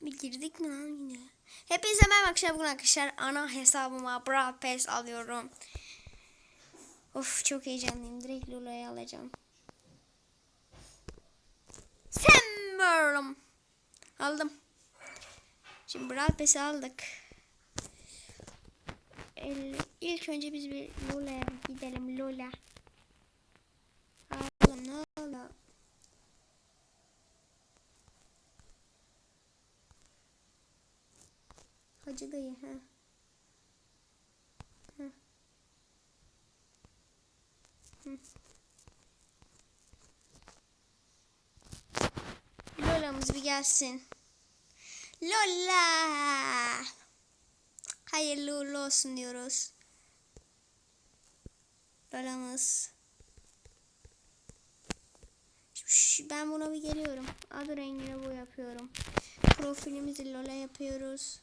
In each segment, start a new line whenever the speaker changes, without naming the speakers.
Bir girdik mi lan yine? Hepinize merhaba arkadaşlar. Bugün arkadaşlar ana hesabıma Brawl Pass alıyorum. Of çok heyecanlıyım. Direkt Lola'yı alacağım. Sevmiyorum. Aldım. Şimdi Brawl Pass'i aldık. El, ilk önce biz bir Lola'ya gidelim. Lola. Oğlum ne? Hacı dayı ha. Hı. Lola'mız bir gelsin. Lola. Hayırlı uğurlu olsun diyoruz. Lola'mız. Ben buna bir geliyorum. Adı rengine bu yapıyorum. Profilimizi Lola yapıyoruz.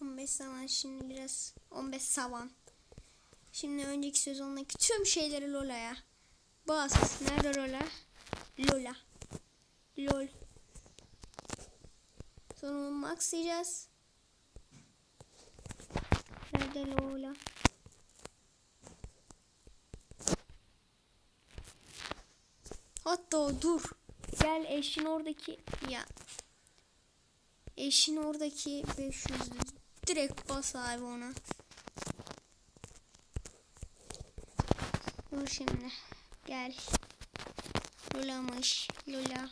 15 zaman şimdi biraz 15 savan. Şimdi önceki sezondaki tüm şeyleri Lola'ya. Bas. Nerede Lola? Lola. Lol. Sonra onu maxlayacağız. Nerede Lola? Hatta dur. Gel eşin oradaki ya. Eşin oradaki 500 direkt bas abi ona. Dur şimdi. Gel. Lola'mış. Lola.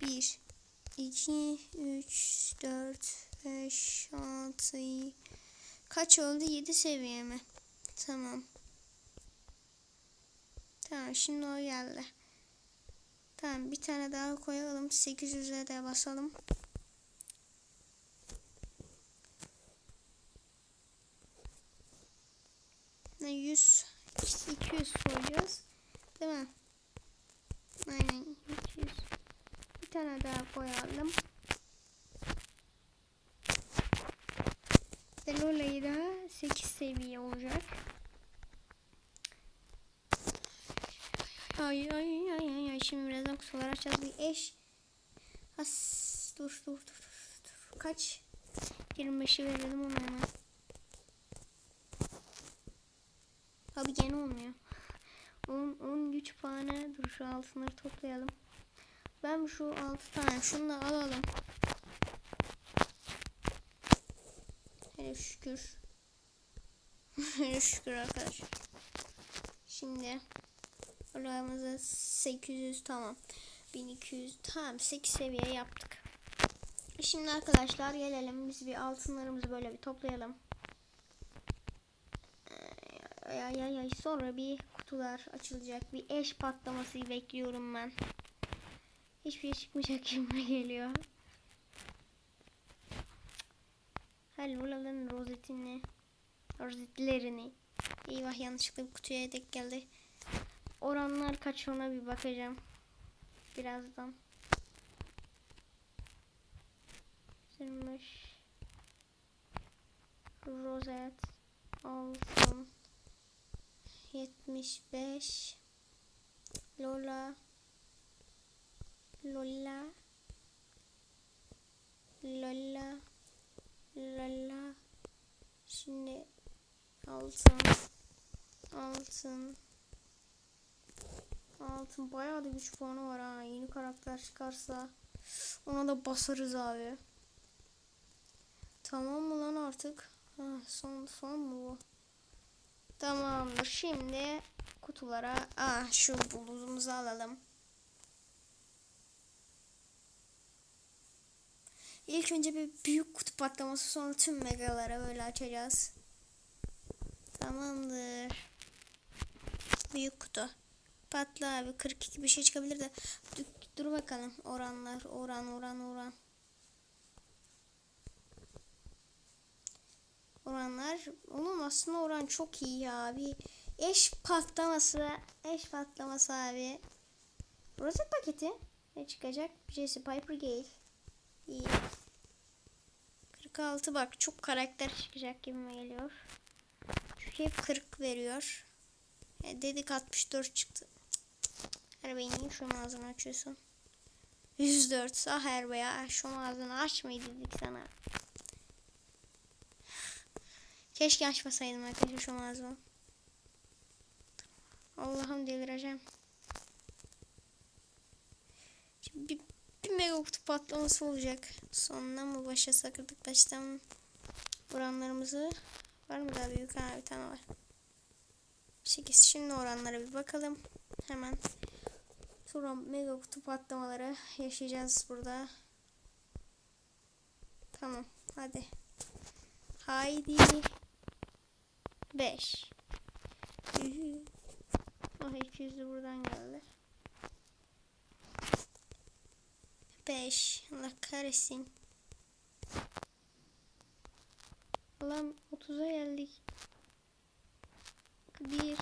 1 2 3 4 5 6 Kaç oldu? 7 seviye mi? Tamam. Tamam şimdi o geldi. Tamam bir tane daha koyalım. 800'e de basalım. Ne 100 200 koyacağız. Değil mi? Aynen 200. Bir tane daha koyalım. Ve Lola'yı da 8 seviye olacak. Ay ay ay ay ay şimdi birazdan kutular açacağız bir eş. As dur dur dur. dur. Kaç? 25'i verelim ona hemen. Abi gene olmuyor. 10, 10 güç puanı. Dur şu altınları toplayalım. Ben şu 6 tane şunu da alalım. Hele şükür. Hele şükür arkadaşlar. Şimdi Olayımızı 800 tamam. 1200 tamam 8 seviye yaptık. Şimdi arkadaşlar gelelim biz bir altınlarımızı böyle bir toplayalım. Ay ay ay sonra bir kutular açılacak. Bir eş patlaması bekliyorum ben. Hiçbir şey çıkmayacak gibi geliyor. Hal rozetini rozetlerini Eyvah yanlışlıkla bir kutuya denk geldi. Oranlar kaç ona bir bakacağım. Birazdan. 25 Rozet Altın 75 Lola. Lola. Lola. Lola. Şimdi altın. Altın. Altın. Bayağı da güç puanı var ha. Yeni karakter çıkarsa ona da basarız abi. Tamam mı lan artık? Ha, son son mu bu tamamdır şimdi kutulara ah şu bulutumuzu alalım İlk önce bir büyük kutu patlaması sonra tüm megalara böyle açacağız. Tamamdır. Büyük kutu. Patla abi 42 bir şey çıkabilir de. Dur, dur bakalım oranlar oran oran oran. Oranlar onun aslında oran çok iyi ya abi. Eş patlaması eş patlaması abi. Rozet paketi ne çıkacak? Jesse Piper Gale. İyi. 46 bak çok karakter çıkacak gibi geliyor. Çünkü hep 40 veriyor. E, dedik 64 çıktı. Erbe niye şu ağzını açıyorsun? 104 ah Erbe ya şu ağzını açmayı dedik sana. Keşke açmasaydım arkadaşlar şu ağzını. Allah'ım delireceğim. Şimdi bir, bir mega kutu patlaması olacak. Sonuna mı başlasak artık baştan oranlarımızı var mı daha büyük? Ha bir tane var. 8 şimdi oranlara bir bakalım. Hemen sonra mega kutu patlamaları yaşayacağız burada. Tamam hadi. Haydi. 5. Ah 200 de buradan geldi. 5. Allah kahretsin. Allah'ım 30'a geldik. 1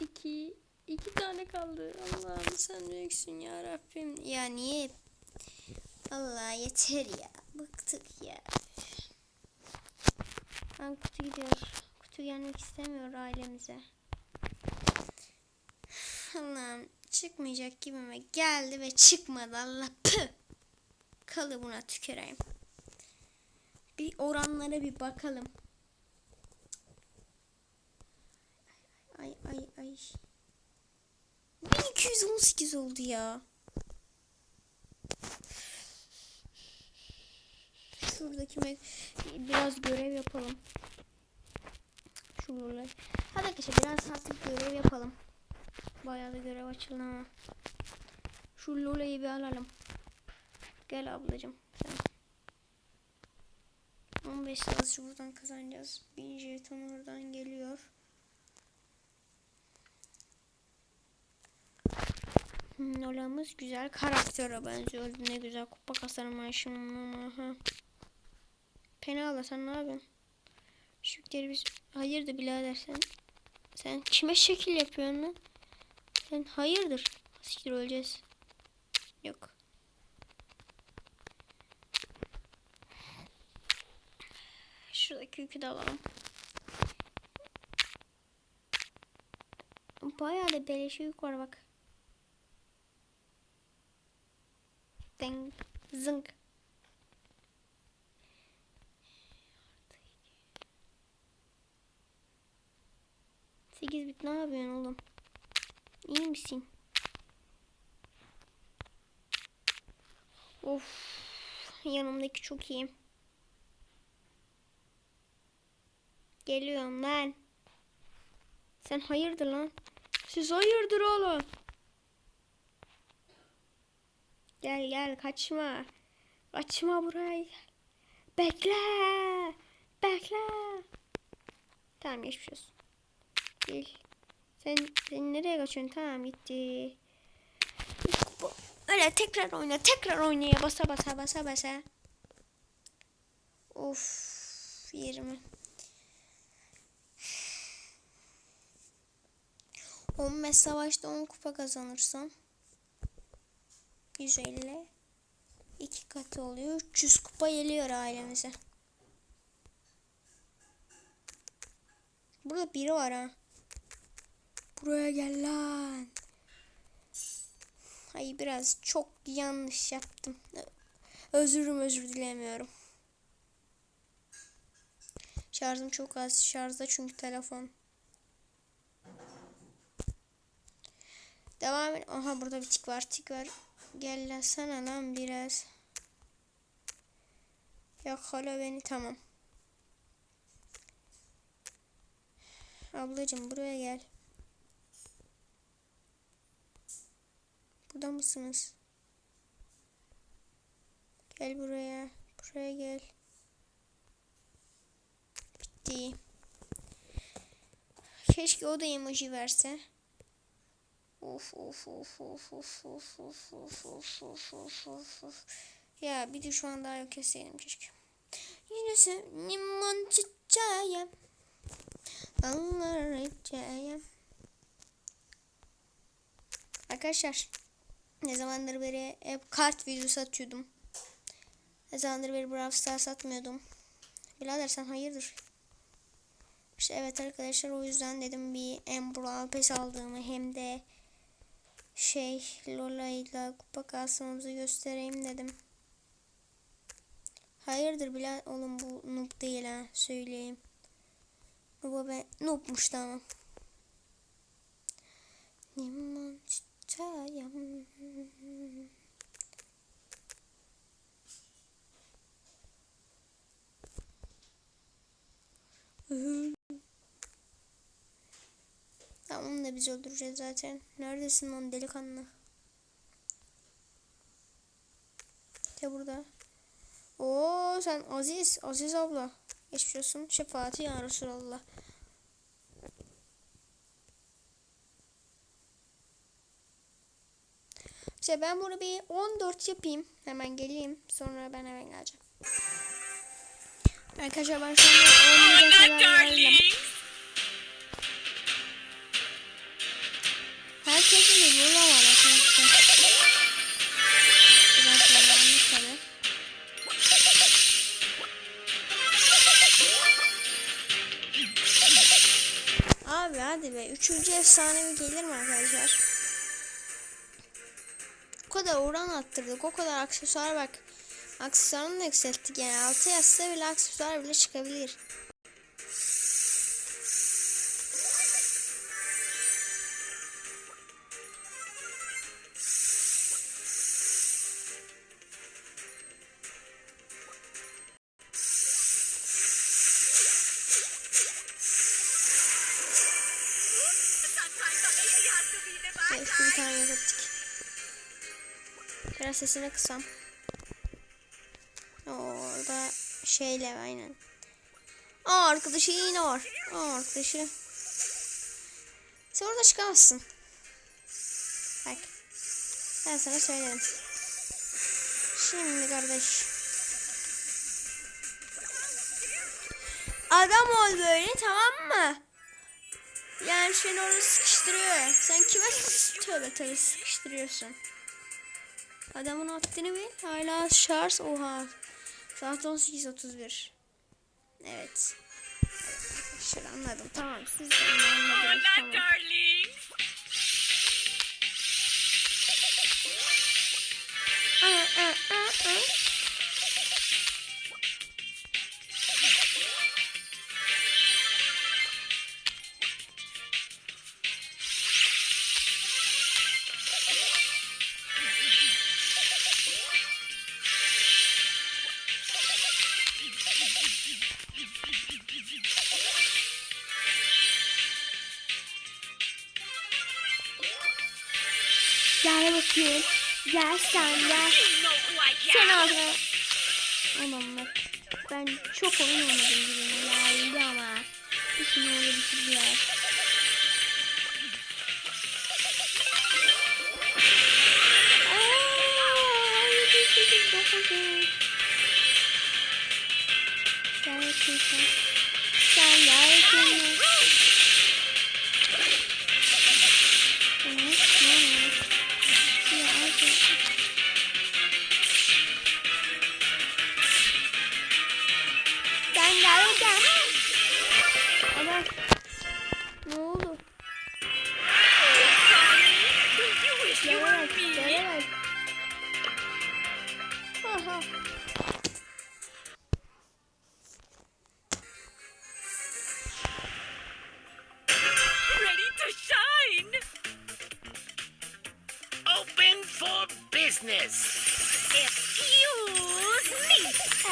2 2 tane kaldı. Allah'ım sen büyüksün ya Rabbim. Ya niye? Allah yeter ya. Bıktık ya. Ben kutu gidiyor. Kutu gelmek istemiyor ailemize. Allah'ım çıkmayacak gibime geldi ve çıkmadı Allah püh. Kalı buna tüküreyim. Bir oranlara bir bakalım. Ay ay ay. 1218 oldu ya. Şuradaki biraz görev yapalım. Şurada. Hadi arkadaşlar biraz hafif görev yapalım. Bayağı da görev açıldı ama. Şu Lola'yı bir alalım. Gel ablacım. Sen. 15 savaşı buradan kazanacağız. 1000 jeton oradan geliyor. Nola'mız güzel karaktere benziyor. Ne güzel kupa kasarım ben şimdi. Penala sen ne yapıyorsun? Şükleri biz... Hayırdır birader sen? Sen kime şekil yapıyorsun lan? Sen hayırdır? Siktir öleceğiz. Yok. Şuradaki yükü de alalım. Bayağı da beleşe yük var bak. Ding. Zınk. Sekiz bit ne yapıyorsun oğlum? İyi misin? Of. Yanımdaki çok iyi. Geliyorum lan. Sen hayırdır lan? Siz hayırdır oğlum? Gel gel kaçma. Kaçma buraya. gel. Bekle. Bekle. Tamam geçmiş olsun. Gel. Sen, sen nereye kaçıyorsun? Tamam gitti. Öyle tekrar oyna. Tekrar oynaya. Basa basa basa basa. Of. 20. 15 savaşta 10 kupa kazanırsam 150 iki katı oluyor. 300 kupa geliyor ailemize. Burada biri var ha. Buraya gel lan. Ay biraz çok yanlış yaptım. Özürüm özür dilemiyorum. Şarjım çok az. Şarjda çünkü telefon. Devam et. Aha burada bir tik var. Tik var. Gel sana lan biraz. Yakala beni tamam. Ablacım buraya gel. Burada mısınız? Gel buraya. Buraya gel. Bitti. Keşke o da emoji verse. Of of of of of of of of of of of of of Ya bir de şu an daha yok keseydim keşke. Yine sen limon çiçeğim. Allah çiçeğim. Arkadaşlar ne zamandır beri hep kart videosu atıyordum. Ne zamandır beri Brawl Stars atmıyordum. Birader sen hayırdır? İşte evet arkadaşlar o yüzden dedim bir hem Brawl Pass aldığımı hem de şey Lola ile kupa kasmamızı göstereyim dedim. Hayırdır Bilal oğlum bu noob değil ha söyleyeyim. Noob'a ben noobmuş tamam. Limon çayım. Tamam onu da biz öldüreceğiz zaten. Neredesin lan delikanlı? İşte burada. Oo sen Aziz, Aziz abla. Geçmiş olsun. Şefaati ya Resulallah. İşte ben bunu bir 14 yapayım. Hemen geleyim. Sonra ben hemen geleceğim. Arkadaşlar ben şu anda 11'e kadar geldim. Herkesin de yola var arkadaşlar. Abi hadi be. Üçüncü efsanevi gelir mi arkadaşlar? O kadar oran attırdık. O kadar aksesuar bak. Aksesuarını da yükselttik yani. Altı yazsa bile aksesuar bile çıkabilir. Sesini kısam. Orada şeyle aynen. Aa arkadaşı yine var. Aa arkadaşı. Sen orada çıkamazsın. Bak. Ben sana söyledim. Şimdi kardeş. Adam ol böyle tamam mı? Yani seni orada sıkıştırıyor. Sen kime tövbe tövbe sıkıştırıyorsun? Adamın haddini bil. Hala şarj oha. Saat 18.31. Evet. Şöyle anladım. Tamam siz de anladınız. Tamam. Aa, aa, aa, aa. Gel bakayım. Gel sen gel. Sen ağzına. Aman. Ben çok oyun oynadım gibi geldi ama. Bütün öyle bitirdiler. Gel bakayım sen. Sen gel bakayım. Sen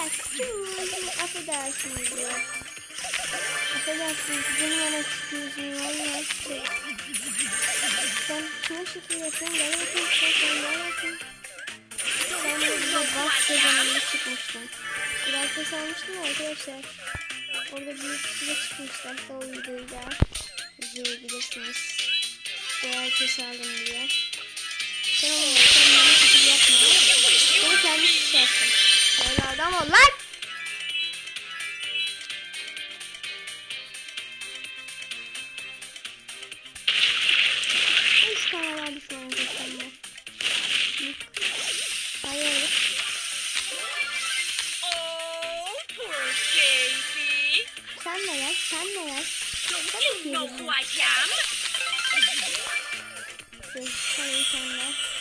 Me,
affedersiniz diyor. Affedersiniz, beni yana me, valla şey. Sen kime şekil yapıyorsun, gel bakayım, sen gel bakayım. Ben bir bak sezonunda çıkmıştım. Biraz da almıştım ya arkadaşlar. Orada büyük size çıkmışlar da o videoyu da izleyebilirsiniz. Değer keserdim diye. Sen sen bana şekil yapma. Beni kendisi. Öyle adam ol lan! Üç tane daha düşman. Hayır.
Oh, poor baby.
Sen de gel, sen de gel.
You know who I am?
Şöyle insanlar.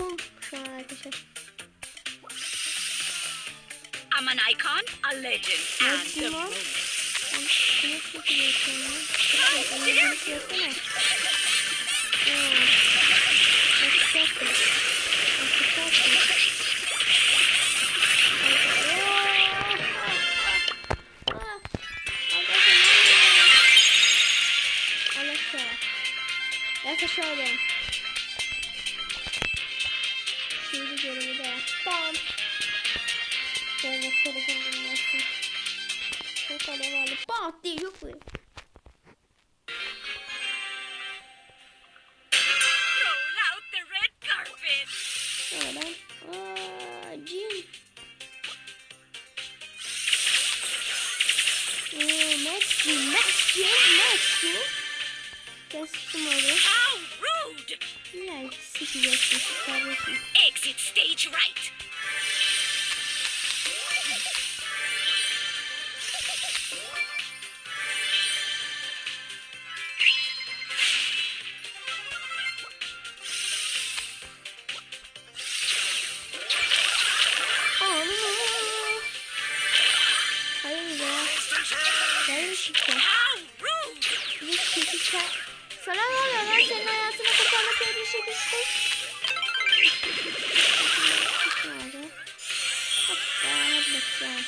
Ruhum şu an arkadaşlar.
I'm an icon, a legend, and a room.
Ben kardeşim.
Exit stage right.
Aa. Hayır ya. Hayır işte.
How rude!
Bir kişi ça... Sana ne oluyor lan? Senin hayatını kurtarmak öyle bir şey düştü. Hatta hadi bakacağım.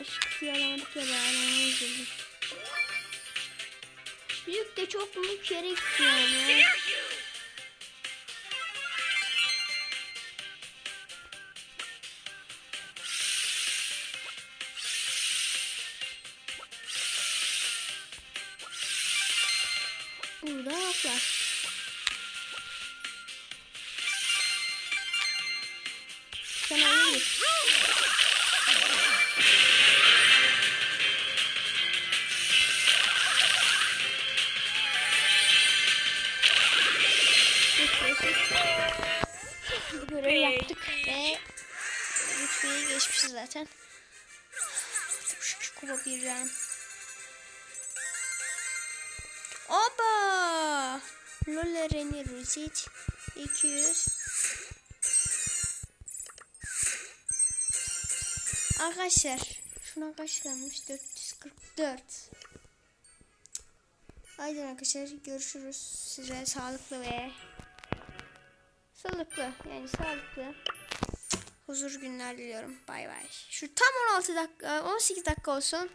Aşk kıyalamadık ya ben üzüldüm. Büyük de çok büyük yere gidiyor ya.
Dare you!
Burada var. Görev yaptık ve rütbeyi geçmişiz zaten. Şu kuba birden. Oba! Lola Reni Ruzit 200 Arkadaşlar şuna kaç gelmiş 444 Haydi arkadaşlar görüşürüz size sağlıklı ve sağlıklı yani sağlıklı. Huzur günler diliyorum. Bay bay. Şu tam 16 dakika 18 dakika olsun